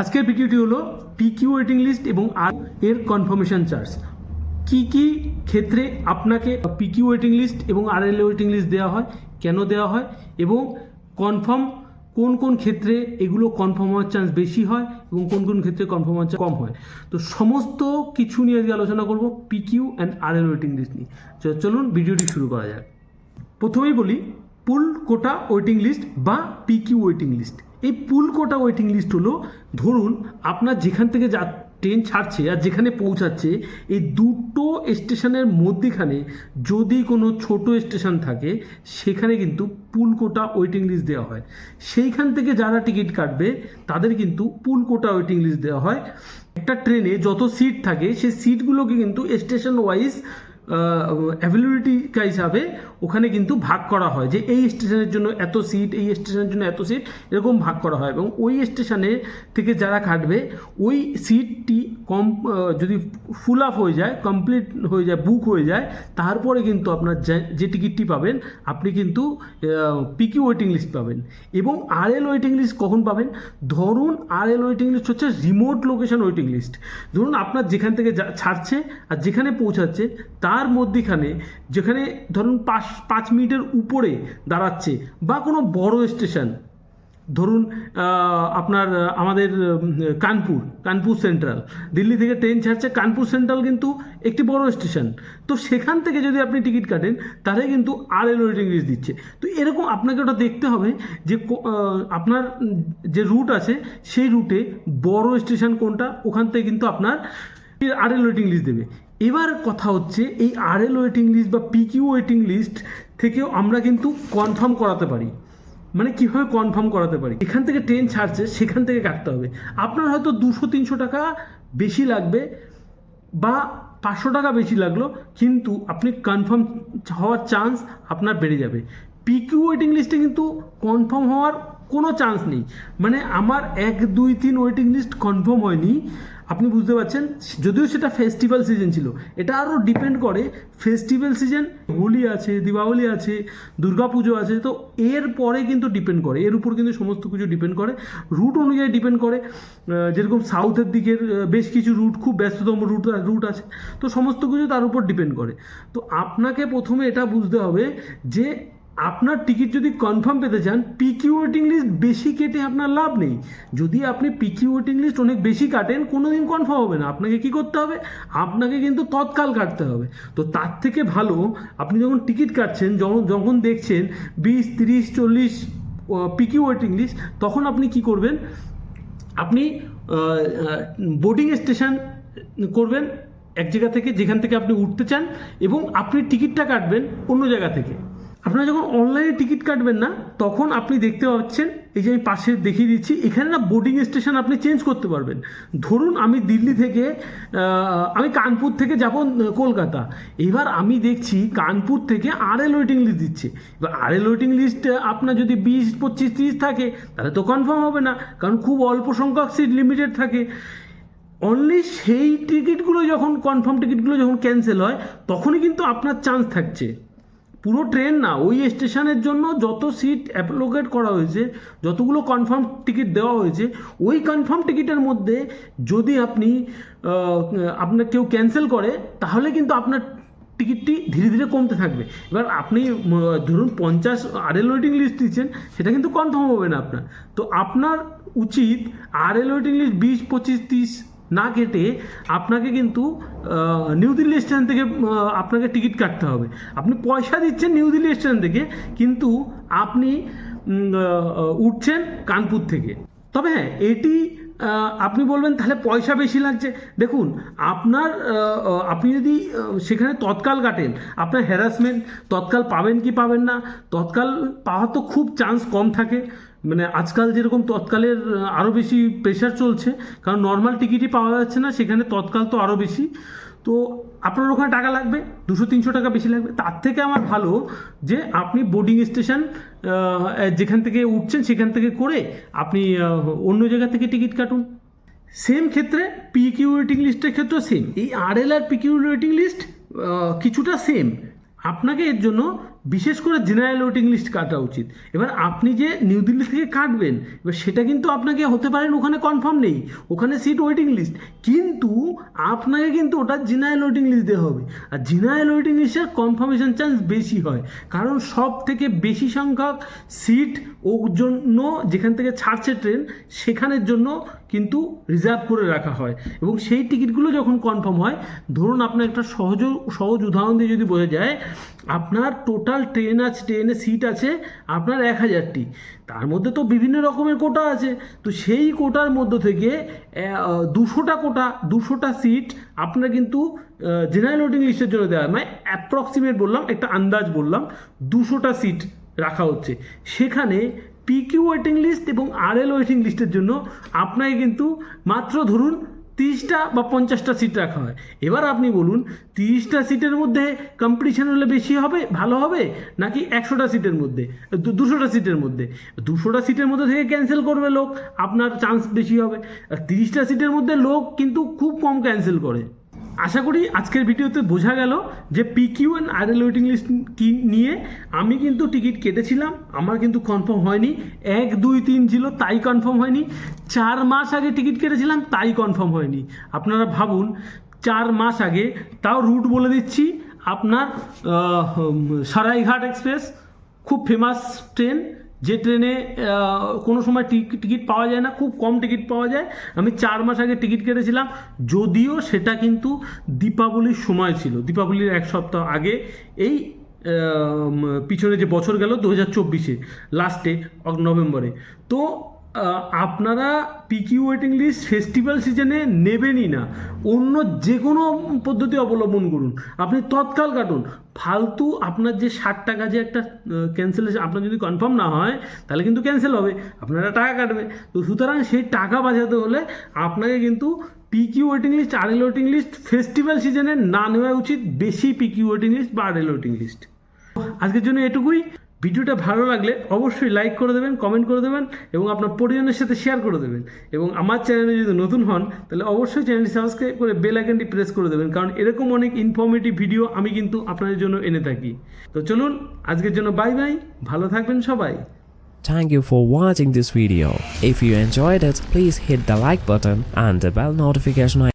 আজকের ভিডিওটি হলো পিকিউ ওয়েটিং লিস্ট এবং আর এর কনফার্মেশন চার্জ কি কি ক্ষেত্রে আপনাকে পিকিউ ওয়েটিং লিস্ট এবং আর এল ওয়েটিং লিস্ট দেওয়া হয়, কেন দেওয়া হয় এবং কনফার্ম কোন কোন ক্ষেত্রে এগুলো কনফার্ম হওয়ার চান্স বেশি হয় এবং কোন কোন ক্ষেত্রে কনফার্ম হওয়ার চান্স কম হয়। তো সমস্ত কিছু নিয়ে আজকে আলোচনা করব PQ and R L waiting list নিয়ে। চলুন ভিডিওটি শুরু করা যাক। প্রথমেই বলি, পুল কোটা ওয়েটিং লিস্ট বা পিকিউ ওয়েটিং লিস্ট এই পুল কোটা ওয়েটিং লিস্ট হলো। ধরুন, আপনার যেখান থেকে যা ট্রেন ছাড়ছে আর যেখানে পৌঁছাচ্ছে, এই দুটো স্টেশনের মধ্যেখানে যদি কোনো ছোট স্টেশন থাকে, সেখানে কিন্তু পুল কোটা ওয়েটিং লিস্ট দেওয়া হয়। সেইখান থেকে যারা টিকিট কাটবে, তাদের কিন্তু পুল কোটা ওয়েটিং লিস্ট দেওয়া হয়। একটা ট্রেনে যত সিট থাকে, সেই সিটগুলোকে কিন্তু স্টেশন ওয়াইজ অ্যাভেলেবিলিটি হিসাবে ওখানে কিন্তু ভাগ করা হয় যে এই স্টেশনের জন্য এত সিট এই স্টেশনের জন্য এত সিট এরকম ভাগ করা হয়। এবং ওই স্টেশনে থেকে যারা কাটবে, ওই সিটটি কম যদি ফুল আপ হয়ে যায় কমপ্লিট হয়ে যায় বুক হয়ে যায়, তারপরে কিন্তু আপনার যে- টিকিটটি পাবেন, আপনি কিন্তু পিকিউ ওয়েটিং লিস্ট পাবেন। এবং আর এল ওয়েটিং লিস্ট কখন পাবেন? ধরুন আর এল ওয়েটিং লিস্ট হচ্ছে রিমোট লোকেশন ওয়েটিং লিস্ট ধরুন আপনার যেখান থেকে ছাড়ছে আর যেখানে পৌঁছাচ্ছে, তার মধ্যেখানে যেখানে ধরুন পাঁচ পাঁচ মিনিটের উপরে দাঁড়াচ্ছে বা কোনো বড় স্টেশন। ধরুন আপনার আমাদের কানপুর কানপুর সেন্ট্রাল। দিল্লি থেকে ট্রেন ছাড়ছে, কানপুর সেন্ট্রাল কিন্তু একটি বড় স্টেশন। তো সেখান থেকে যদি আপনি টিকিট কাটেন তাহলে কিন্তু আর এল ওয়েটিং লিস্ট দিচ্ছে। তো এরকম আপনাকে ওটা দেখতে হবে যে আপনার যে রুট আছে, সেই রুটে বড় স্টেশন কোনটা, ওখান থেকে কিন্তু আপনার আর এল ওয়েটিং লিস্ট দেবে। এবার কথা হচ্ছে এই আর এল ওয়েটিং লিস্ট বা পিকিউ ওয়েটিং লিস্ট থেকেও আমরা কিন্তু কনফার্ম করাতে পারি। মানে কীভাবে কনফার্ম করাতে পারি? এখান থেকে ট্রেন ছাড়ছে, সেখান থেকে কাটতে হবে। আপনার হয়তো দুশো, তিনশো টাকা বেশি লাগবে বা পাঁচশো টাকা বেশি লাগল, কিন্তু আপনি কনফার্ম হওয়ার চান্স আপনার বেড়ে যাবে। পিকিউ ওয়েটিং লিস্টে কিন্তু কনফার্ম হওয়ার কোনো চান্স নেই। মানে আমার এক, দুই, তিন ওয়েটিং লিস্ট কনফার্ম হয়নি। আপনি বুঝতে পারছেন? যদিও সেটা ফেস্টিভ্যাল সিজন ছিল। এটা আরও ডিপেন্ড করে ফেস্টিভ্যাল সিজন হোলি আছে, দীপাবলি আছে, দুর্গাপুজো আছে, তো এর পরে কিন্তু ডিপেন্ড করে। এর উপর কিন্তু সমস্ত কিছু ডিপেন্ড করে। রুট অনুযায়ী ডিপেন্ড করে। যেরকম সাউথের দিকের বেশ কিছু রুট খুব ব্যস্ততম রুট রুট আছে। তো সমস্ত কিছু তার উপর ডিপেন্ড করে। তো আপনাকে প্রথমে এটা বুঝতে হবে যে আপনার টিকিট যদি কনফার্ম পেতে চান পিকিউ ওয়েটিং লিস্ট বেশি কেটে আপনার লাভ নেই। যদি আপনি পিকিউ ওয়েটিং লিস্ট অনেক বেশি কাটেন কোনো দিন কনফার্ম হবে না। আপনাকে কি করতে হবে? আপনাকে কিন্তু তৎকাল কাটতে হবে। তো তার থেকে ভালো, আপনি যখন টিকিট কাটছেন, যখন যখন দেখছেন বিশ, তিরিশ, চল্লিশ পিকিউ ওয়েটিং লিস্ট তখন আপনি কি করবেন? আপনি বোর্ডিং স্টেশন করবেন এক জায়গা থেকে, যেখান থেকে আপনি উঠতে চান এবং আপনি টিকিটটা কাটবেন অন্য জায়গা থেকে। আপনারা যখন অনলাইনে টিকিট কাটবেন না, তখন আপনি দেখতে পাচ্ছেন, এই যে আমি পাশে দেখিয়ে দিচ্ছি, এখানে না বোর্ডিং স্টেশন আপনি চেঞ্জ করতে পারবেন। ধরুন আমি দিল্লি থেকে আমি কানপুর থেকে যাব কলকাতা। এবার আমি দেখছি কানপুর থেকে আর এল ওয়েটিং লিস্ট দিচ্ছে। এবার আর এল ওয়েটিং লিস্ট আপনার যদি বিশ, পঁচিশ, তিরিশ থাকে, তাহলে তো কনফার্ম হবে না, কারণ খুব অল্প সংখ্যক সিট লিমিটেড থাকে। অনলি সেই টিকিটগুলো যখন কনফার্ম টিকিটগুলো যখন ক্যান্সেল হয়, তখনই কিন্তু আপনার চান্স থাকছে। পুরো ট্রেন না, ওই স্টেশনের জন্য যত সিট অ্যাপ্লোকেট করা হয়েছে, যতগুলো কনফার্ম টিকিট দেওয়া হয়েছে, ওই কনফার্ম টিকিটের মধ্যে যদি আপনি আপনার কেউ ক্যান্সেল করে, তাহলে কিন্তু আপনার টিকিটটি ধীরে ধীরে কমতে থাকবে। এবার আপনি ধরুন পঞ্চাশ আর এল ওয়েটিং লিস্ট দিচ্ছেন সেটা কিন্তু কনফার্ম হবে না আপনার। তো আপনার উচিত আর এল ওয়েটিং লিস্ট বিশ, পঁচিশ, তিরিশ না কেটে আপনাকে কিন্তু নিউ দিল্লি স্টেশন থেকে আপনাকে টিকিট কাটতে হবে। আপনি পয়সা দিচ্ছেন নিউ দিল্লি স্টেশন থেকে, কিন্তু আপনি উঠছেন কানপুর থেকে। তবে হ্যাঁ এটি আপনি বলবেন, তাহলে পয়সা বেশি লাগছে। দেখুন, আপনার আপনি যদি সেখানে তৎকাল কাটেন, আপনার হ্যারাসমেন্ট তৎকাল পাবেন কি পাবেন না, তৎকাল পাওয়ার তো খুব চান্স কম থাকে। মানে আজকাল যেরকম তৎকালের আরও বেশি প্রেশার চলছে, কারণ নর্মাল টিকিটই পাওয়া যাচ্ছে না, সেখানে তৎকাল তো আরও বেশি। তো আপনার ওখানে টাকা লাগবে, দুশো, তিনশো টাকা বেশি লাগবে। তার থেকে আমার ভালো যে আপনি বোর্ডিং স্টেশন যেখান থেকে উঠছেন সেখান থেকে করে আপনি অন্য জায়গা থেকে টিকিট কাটুন। সেম ক্ষেত্রে পিকিউ ওয়েটিং লিস্টের ক্ষেত্রেও সেম এই আর এল আর পিকিউ ওয়েটিং লিস্ট কিছুটা সেম আপনাকে এর জন্য বিশেষ করে জেনারেল ওয়েটিং লিস্ট কাটা উচিত। এবার আপনি যে নিউ দিল্লি থেকে কাটবেন, এবার সেটা কিন্তু আপনাকে হতে পারেন, ওখানে কনফার্ম নেই। ওখানে সিট ওয়েটিং লিস্ট কিন্তু আপনাকে কিন্তু ওটা জেনারেল ওয়েটিং লিস্ট দেওয়া হবে। আর জেনারেল ওয়েটিং লিস্টের কনফার্মেশন চান্স বেশি হয়। কারণ সব থেকে বেশি সংখ্যক সিট ওর জন্য যেখান থেকে ছাড়ছে ট্রেন সেখানের জন্য কিন্তু রিজার্ভ করে রাখা হয়। এবং সেই টিকিটগুলো যখন কনফার্ম হয়, ধরুন আপনার একটা সহজ সহজ উদাহরণ দিয়ে যদি বোঝা যায়, আপনার টোটাল ট্রেন আছে ট্রেনে সিট আছে, আপনার এক হাজারটি। তার মধ্যে তো বিভিন্ন রকমের কোটা আছে। তো সেই কোটার মধ্য থেকে দুশোটা কোটা, দুশোটা সিট আপনার কিন্তু জেনারেল ওয়েটিং লিস্টের জন্য দেওয়া মানে অ্যাপ্রক্সিমেট বললাম, একটা আন্দাজ বললাম, দুশোটা সিট রাখা হচ্ছে। সেখানে পিকিউ ওয়েটিং লিস্ট এবং আরএল ওয়েটিং লিস্টের জন্য আপনাকে কিন্তু মাত্র ধরুন তিরিশটা বা পঞ্চাশটা সিট রাখা হয়। এবার আপনি বলুন, তিরিশটা সিটের মধ্যে কম্পিটিশান হলে বেশি হবে, ভালো হবে? নাকি একশোটা সিটের মধ্যে? দুশোটা সিটের মধ্যে? দুশোটা সিটের মধ্যে থেকে ক্যান্সেল করবে লোক, আপনার চান্স বেশি হবে। আর তিরিশটা সিটের মধ্যে লোক কিন্তু খুব কম ক্যান্সেল করে। আশা করি আজকের ভিডিওতে বোঝা গেল যে PQ and RL waiting list কি নিয়ে আমি কিন্তু টিকিট কেটেছিলাম, আমার কিন্তু কনফার্ম হয়নি, এক, দুই, তিন ছিল, তাই কনফার্ম হয়নি, চার মাস আগে টিকিট কেটেছিলাম, তাই কনফার্ম হয়নি। আপনারা ভাবুন, চার মাস আগে তাও রুট বলে দিচ্ছি, আপনার সারাইঘাট এক্সপ্রেস খুব ফেমাস ট্রেন যে ট্রেনে কোনো সময় টিক- টিকিট পাওয়া যায় না, খুব কম টিকিট পাওয়া যায়। আমি চার মাস আগে টিকিট কেটেছিলাম, যদিও সেটা কিন্তু দীপাবলির সময় ছিল। দীপাবলির এক সপ্তাহ আগে এই পিছনে যে বছর গেল, দু হাজার চব্বিশে লাস্টে নভেম্বরে। তো আপনারা পিকিউ ওয়েটিং লিস্ট ফেস্টিভ্যাল সিজনে নেবেনই না। অন্য যে কোনো পদ্ধতি অবলম্বন করুন। আপনি তৎকাল কাটুন। ফালতু আপনার যে ষাট টাকা যে একটা ক্যান্সেলেশন আপনার যদি কনফার্ম না হয়, তাহলে কিন্তু ক্যান্সেল হবে। আপনারা টাকা কাটবে। তো সুতরাং সেই টাকা বাঁচাতে হলে আপনাকে কিন্তু PQ waiting list RL waiting list festival সিজনে না নেওয়া উচিত। বেশি পিকিউ ওয়েটিং লিস্ট বা আরএল ওয়েটিং লিস্ট আজকের জন্য এটুকুই। ভিডিওটা ভালো লাগলে অবশ্যই লাইক করে দেবেন কমেন্ট করে দেবেন এবং আপনার পরিজনের সাথে শেয়ার করে দেবেন। এবং আমার চ্যানেলে যদি নতুন হন তাহলে অবশ্যই চ্যানেলটি সাবস্ক্রাইব করে বেল আইকনটি প্রেস করে দেবেন কারণ এরকম অনেক ইনফরমেটিভ ভিডিও আমি কিন্তু আপনাদের জন্য এনে থাকি। তো চলুন আজকের জন্য বাই বাই ভালো থাকবেন সবাই। Thank you for watching this video. If you enjoyed it, please hit the like button and the bell notification